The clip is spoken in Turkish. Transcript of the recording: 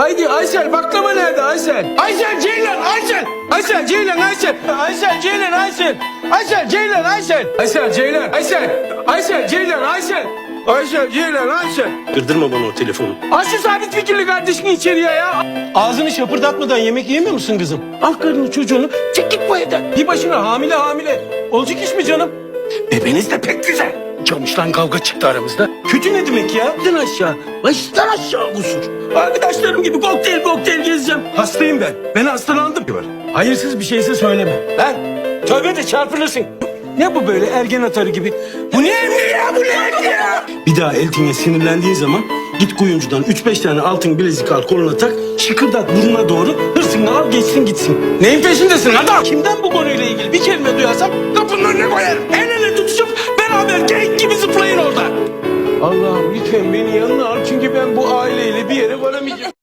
Haydi Aysel baklava nerede Aysel? Aysel Ceylan Aysel. Aysel Ceylan Aysel. Aysel Ceylan Aysel. Aysel Ceylan Aysel. Aysel Ceylan Aysel. Aysel Ceylan Aysel. Aysel Ceylan Aysel. Kırdırma bana o telefonu. Şu sabit fikirli kardeşini içeriye ya. Ağzını şapırdatmadan yemek yemiyor musun kızım? Al karını çocuğunu çık git bu evden. Bir başına hamile hamile. Olacak iş mi canım? Bebeniz de pek güzel. Camıştan kavga çıktı aramızda. Kötü ne demek ya? Baştan aşağı. Baştan aşağı kusur. Arkadaşlarım gibi kokteyl kokteyl gezeceğim. Hastayım ben. Ben hastalandım. Hayırsız bir şeyse söyleme. Lan tövbe de çarpılırsın. Ne bu böyle ergen atarı gibi? Bu ne emri ya bu ne ya? Bir daha Eltin'e sinirlendiğin zaman git kuyumcudan 3-5 tane altın bilezik al koluna tak. Şıkırdat burnuna doğru hırsını al geçsin gitsin. Neyin peşindesin adam? Kimden bu konuyla ilgili bir kelime duyarsam kapının önüne koyarım. Lütfen beni yanına al çünkü ben bu aileyle bir yere varamayacağım.